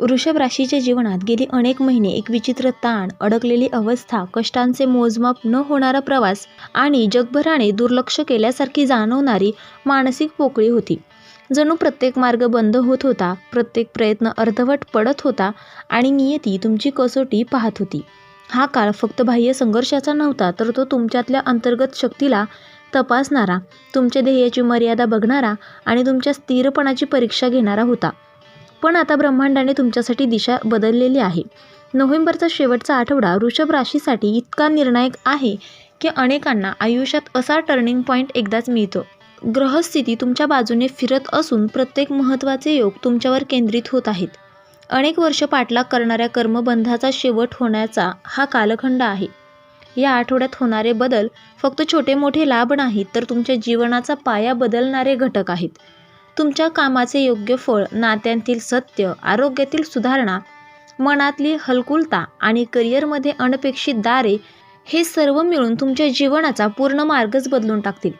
वृषभ राशीच्या जीवनात गेली अनेक महिने एक विचित्र ताण अडकलेली अवस्था कष्टांचे मोजमाप न होणारा प्रवास आणि जगभराने दुर्लक्ष केल्यासारखी जाणवणारी मानसिक पोकळी होती. जणू प्रत्येक मार्ग बंद होत होता प्रत्येक प्रयत्न अर्धवट पडत होता आणि नियती तुमची कसोटी पाहत होती. हा काळ फक्त बाह्य संघर्षाचा नव्हता तर तो तुमच्यातल्या अंतर्गत शक्तीला तपासणारा तुमच्या ध्येयाची मर्यादा बघणारा आणि तुमच्या स्थिरपणाची परीक्षा घेणारा होता. पण आता ब्रह्मांडाने तुमच्यासाठी दिशा बदललेली आहे. नोव्हेंबरचा शेवटचा आठवडा वृषभ राशीसाठी इतका निर्णायक आहे की अनेकांना आयुष्यात असा टर्निंग पॉईंट एकदाच मिळतो. ग्रहस्थिती तुमच्या बाजूने फिरत असून प्रत्येक महत्त्वाचे योग तुमच्यावर केंद्रित होत आहेत. अनेक वर्ष पाठलाग करणाऱ्या कर्मबंधाचा शेवट होण्याचा हा कालखंड आहे. या आठवड्यात होणारे बदल फक्त छोटे मोठे लाभ नाहीत तर तुमच्या जीवनाचा पाया बदलणारे घटक आहेत. तुमच्या कामाचे योग्य फळ नात्यांतील सत्य आरोग्यातील सुधारणा मनातली हलकुलता आणि करिअरमध्ये अनपेक्षित दारे हे सर्व मिळून तुमच्या जीवनाचा पूर्ण मार्गच बदलून टाकतील.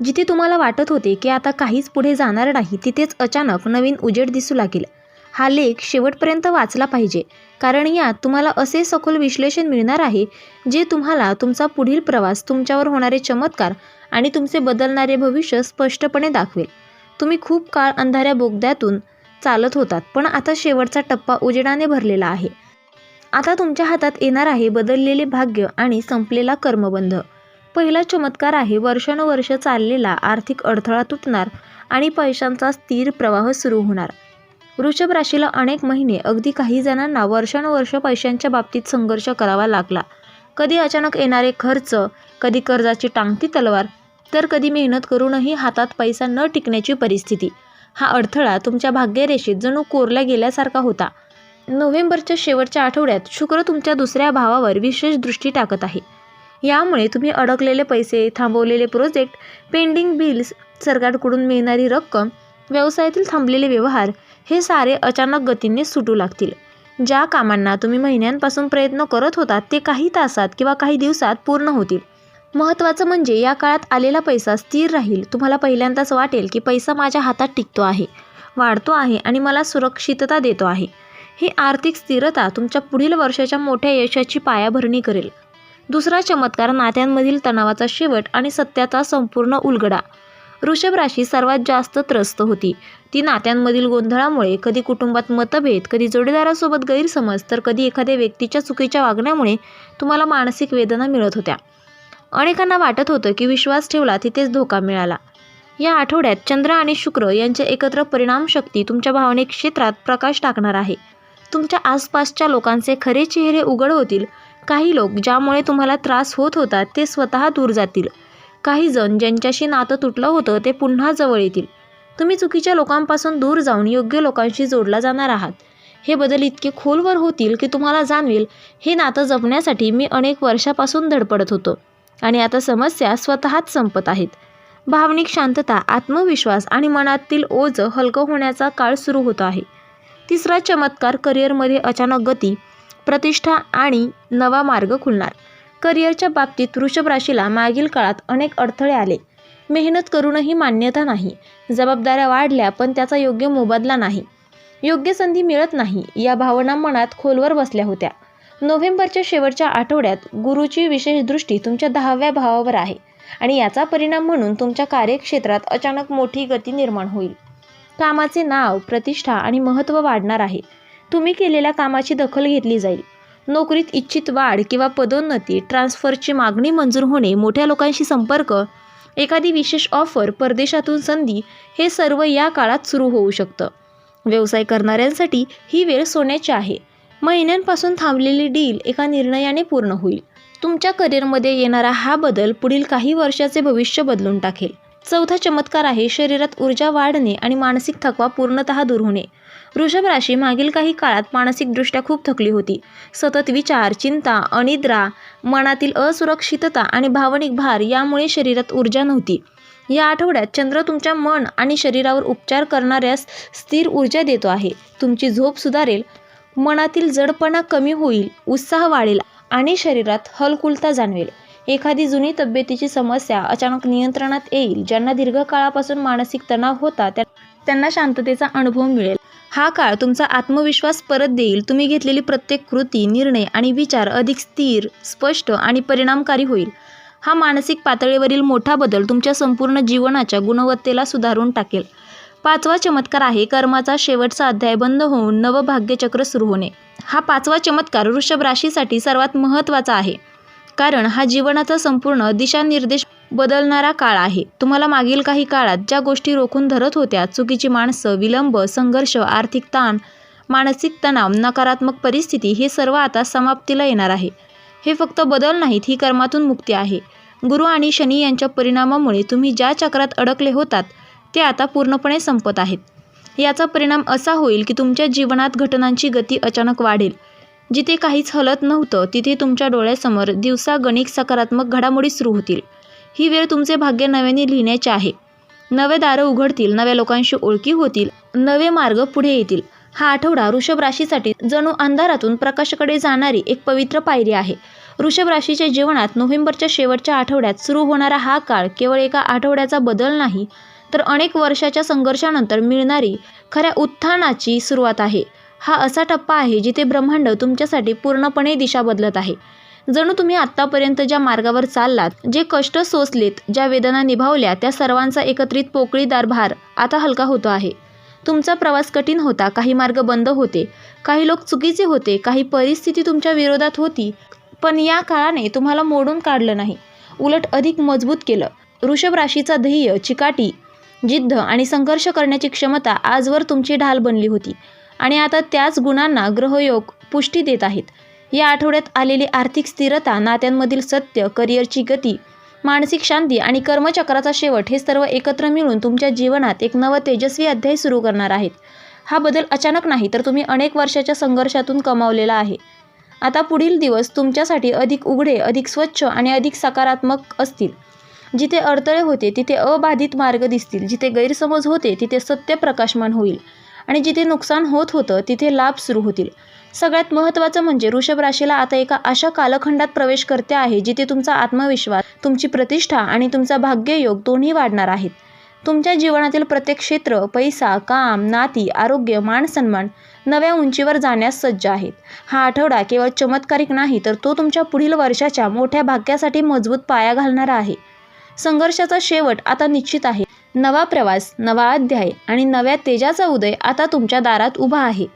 जिथे तुम्हाला वाटत होते की आता काहीच पुढे जाणार नाही तिथेच अचानक नवीन उजेड दिसू लागेल. हा लेख शेवटपर्यंत वाचला पाहिजे कारण यात तुम्हाला असे सखोल विश्लेषण मिळणार आहे जे तुम्हाला तुमचा पुढील प्रवास तुमच्यावर होणारे चमत्कार आणि तुमचे बदलणारे भविष्य स्पष्टपणे दाखवेल. तुम्ही खूप काळ अंधाऱ्या बोगद्यातून चालत होतात पण आता शेवटचा टप्पा उजेडाने भरलेला आहे. आता तुमच्या हातात येणार आहे बदललेले भाग्य आणि संपलेला कर्मबंध. पहिला चमत्कार आहे वर्षानुवर्ष चाललेला आर्थिक अडथळा तुटणार आणि पैशांचा स्थिर प्रवाह सुरू होणार. वृषभ राशीला अनेक महिने अगदी काही जणांना वर्षानुवर्ष पैशांच्या बाबतीत संघर्ष करावा लागला. कधी अचानक येणारे खर्च कधी कर्जाची टांगती तलवार तर कधी मेहनत करूनही हातात पैसा न टिकण्याची परिस्थिती. हा अडथळा तुमच्या भाग्यरेषेत जणू कोरला गेल्यासारखा होता. नोव्हेंबरच्या शेवटच्या आठवड्यात शुक्र तुमच्या दुसऱ्या भावावर विशेष दृष्टी टाकत आहे. यामुळे तुम्ही अडकलेले पैसे थांबवलेले प्रोजेक्ट पेंडिंग बिल्स सरकारकडून मिळणारी रक्कम व्यवसायातील थांबलेले व्यवहार हे सारे अचानक गतीने सुटू लागतील. ज्या कामांना तुम्ही महिन्यांपासून प्रयत्न करत होता ते काही तासात किंवा काही दिवसात पूर्ण होतील. महत्त्वाचं म्हणजे या काळात आलेला पैसा स्थिर राहील. तुम्हाला पहिल्यांदाच वाटेल की पैसा माझ्या हातात टिकतो आहे. वाढतो आहे आणि मला सुरक्षितता देतो आहे. ही आर्थिक स्थिरता तुमच्या पुढील वर्षाच्या मोठ्या यशाची पायाभरणी करेल. दुसरा चमत्कार नात्यांमधील तणावाचा शेवट आणि सत्याचा संपूर्ण उलगडा. वृषभ राशी सर्वात जास्त त्रस्त होती. ती नात्यांमधील गोंधळामुळे कधी कुटुंबात मतभेद कधी जोडीदारासोबत गैरसमज तर कधी एखाद्या व्यक्तीच्या चुकीच्या वागण्यामुळे तुम्हाला मानसिक वेदना मिळत होत्या. अनेकांना वाटत होतं की विश्वास ठेवला तिथेच धोका मिळाला. या आठवड्यात चंद्र आणि शुक्र यांचे एकत्र परिणाम शक्ती तुमच्या भावनिक क्षेत्रात प्रकाश टाकणार आहे. तुमच्या आसपासच्या लोकांचे खरे चेहरे उघड होतील. काही लोक ज्यामुळे तुम्हाला त्रास होत होता ते स्वतः दूर जातील. काही जण ज्यांच्याशी नातं तुटलं होतं ते पुन्हा जवळ येतील. तुम्ही चुकीच्या लोकांपासून दूर जाऊन योग्य लोकांशी जोडला जाणार आहात. हे बदल इतके खोलवर होतील की तुम्हाला जाणवेल हे नातं जपण्यासाठी मी अनेक वर्षापासून धडपडत होतो. आणि आता समस्या स्वतःच संपत आहेत. भावनिक शांतता आत्मविश्वास आणि मनातील ओझं हलकं होण्याचा काळ सुरू होतो आहे. तिसरा चमत्कार करिअरमध्ये अचानक गती प्रतिष्ठा आणि नवा मार्ग खुलणार. करिअरच्या बाबतीत वृषभ राशीला मागील काळात अनेक अडथळे आले. मेहनत करूनही मान्यता नाही. जबाबदाऱ्या वाढल्या पण त्याचा योग्य मोबदला नाही. योग्य संधी मिळत नाही या भावना मनात खोलवर बसल्या होत्या. नोव्हेंबरच्या शेवटच्या आठवड्यात गुरुची विशेष दृष्टी तुमच्या दहाव्या भावावर आहे आणि याचा परिणाम म्हणून तुमच्या कार्यक्षेत्रात अचानक मोठी गती निर्माण होईल. कामाचे नाव प्रतिष्ठा आणि महत्त्व वाढणार आहे. तुम्ही केलेल्या कामाची दखल घेतली जाईल. नोकरीत इच्छित वाढ किंवा पदोन्नती ट्रान्सफरची मागणी मंजूर होणे मोठ्या लोकांशी संपर्क एखादी विशेष ऑफर परदेशातून संधी हे सर्व या काळात सुरू होऊ शकतं. व्यवसाय करणाऱ्यांसाठी ही वेळ सोन्याची आहे. महिन्यांपासून थांबलेली डील एका निर्णयाने पूर्ण होईल. तुमच्या करिअरमध्ये येणारा हा बदल पुढील काही वर्षाचे भविष्य बदलून टाकेल. चौथा चमत्कार आहे शरीरात ऊर्जा वाढणे आणि मानसिक थकवा पूर्णतः दूर होणे. वृषभ राशी मागील काही काळात मानसिकदृष्ट्या खूप थकली होती. सतत विचार चिंता अनिद्रा मनातील असुरक्षितता आणि भावनिक भार यामुळे शरीरात ऊर्जा नव्हती. या आठवड्यात चंद्र तुमच्या मन आणि शरीरावर उपचार करणाऱ्यास स्थिर ऊर्जा देतो आहे. तुमची झोप सुधारेल मनातील जडपणा कमी होईल उत्साह वाढेल आणि शरीरात हलकुलता जाणवेल. एखादी जुनी तब्येतीची समस्या अचानक नियंत्रणात येईल ज्यांना दीर्घकाळापासून मानसिक तणाव होता त्या त्यांना शांततेचा अनुभव मिळेल. हा काळ तुमचा आत्मविश्वास परत देईल. तुम्ही घेतलेली प्रत्येक कृती निर्णय आणि विचार अधिक स्थिर स्पष्ट आणि परिणामकारी होईल. हा मानसिक पातळीवरील मोठा बदल तुमच्या संपूर्ण जीवनाच्या गुणवत्तेला सुधारून टाकेल. पाचवा चमत्कार आहे कर्माचा शेवटचा अध्याय बंद होऊन नवभाग्यचक्र सुरू होणे. हा पाचवा चमत्कार वृषभ राशीसाठी सर्वात महत्त्वाचा आहे. कारण हा जीवनाचा संपूर्ण दिशानिर्देश बदलणारा काळ आहे. तुम्हाला मागील काही काळात ज्या गोष्टी रोखून धरत होत्या चुकीची माणसं विलंब संघर्ष आर्थिक ताण मानसिक तणाव नकारात्मक परिस्थिती हे सर्व आता समाप्तीला येणार आहे. हे फक्त बदल नाहीत ही कर्मातून मुक्ती आहे. गुरु आणि शनी यांच्या परिणामामुळे तुम्ही ज्या चक्रात अडकले होतात ते आता पूर्णपणे संपत आहेत. याचा परिणाम असा होईल की तुमच्या जीवनात घटनांची गती अचानक वाढेल. जिथे काहीच हलत नव्हतं तिथे तुमच्या डोळ्यासमोर दिवसागणिक सकारात्मक घडामोडी सुरू होतील. ही वेळ तुमचे भाग्य नव्याने लिहिण्याचे आहे. नवे दारं उघडतील नव्या लोकांशी ओळखी होतील नवे मार्ग पुढे येतील. हा आठवडा वृषभ राशीसाठी जणू अंधारातून प्रकाशाकडे जाणारी एक पवित्र पायरी आहे. वृषभ राशीच्या जीवनात नोव्हेंबरच्या शेवटच्या आठवड्यात सुरू होणारा हा काळ केवळ एका आठवड्याचा बदल नाही तर अनेक वर्षाच्या संघर्षानंतर मिळणारी खऱ्या उत्थानाची सुरुवात आहे. हा असा टप्पा आहे जिथे ब्रह्मांड तुमच्यासाठी पूर्णपणे दिशा बदलत आहे. जणू तुम्ही आत्तापर्यंत ज्या मार्गावर चाललात जे कष्ट सोसलेत ज्या वेदना निभावल्या त्या सर्वांचा एकत्रित पोकळीदार भार आता हलका होतो आहे. तुमचा प्रवास कठीण होता काही मार्ग बंद होते काही लोक चुकीचे होते काही परिस्थिती तुमच्या विरोधात होती पण या काळाने तुम्हाला मोडून काढलं नाही. उलट अधिक मजबूत केलं. वृषभ राशीचा ध्येय चिकाटी जिद्द आणि संघर्ष करण्याची क्षमता आजवर तुमची ढाल बनली होती. आणि आता त्याच गुणांना ग्रहयोग पुष्टी देत आहेत. या आठवड्यात आलेली आर्थिक स्थिरता नात्यांमधील सत्य करिअरची गती मानसिक शांती आणि कर्मचक्राचा शेवट हे सर्व एकत्र मिळून तुमच्या जीवनात एक नवं तेजस्वी अध्याय सुरू करणार आहेत. हा बदल अचानक नाही तर तुम्ही अनेक वर्षाच्या संघर्षातून कमावलेला आहे. आता पुढील दिवस तुमच्यासाठी अधिक उघडे अधिक स्वच्छ आणि अधिक सकारात्मक असतील. जिथे अडथळे होते तिथे अबाधित मार्ग दिसतील. जिथे गैरसमज होते तिथे सत्य प्रकाशमान होईल. आणि जिथे नुकसान होत होतं तिथे लाभ सुरू होतील. सगळ्यात महत्त्वाचं म्हणजे वृषभ राशीला आता एका अशा कालखंडात प्रवेश करते आहे जिथे तुमचा आत्मविश्वास तुमची प्रतिष्ठा आणि तुमचा भाग्ययोग दोन्ही वाढणार आहेत. तुमच्या जीवनातील प्रत्येक क्षेत्र पैसा काम नाती आरोग्य मानसन्मान नव्या उंचीवर जाण्यास सज्ज आहेत. हा आठवडा केवळ चमत्कारिक नाही तर तो तुमच्या पुढील वर्षाच्या मोठ्या भाग्यासाठी मजबूत पाया घालणारा आहे. संघर्षाचा शेवट आता निश्चित आहे. नवा प्रवास नवा अध्याय आणि नव्या तेजाचा उदय आता तुमच्या दारात उभा आहे.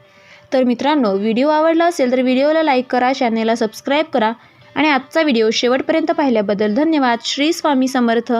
तर मित्रांनो व्हिडिओ आवडला असेल तर व्हिडिओला लाईक करा चॅनेलला सबस्क्राईब करा आणि आजचा व्हिडिओ शेवटपर्यंत पाहिल्याबद्दल धन्यवाद. श्री स्वामी समर्थ.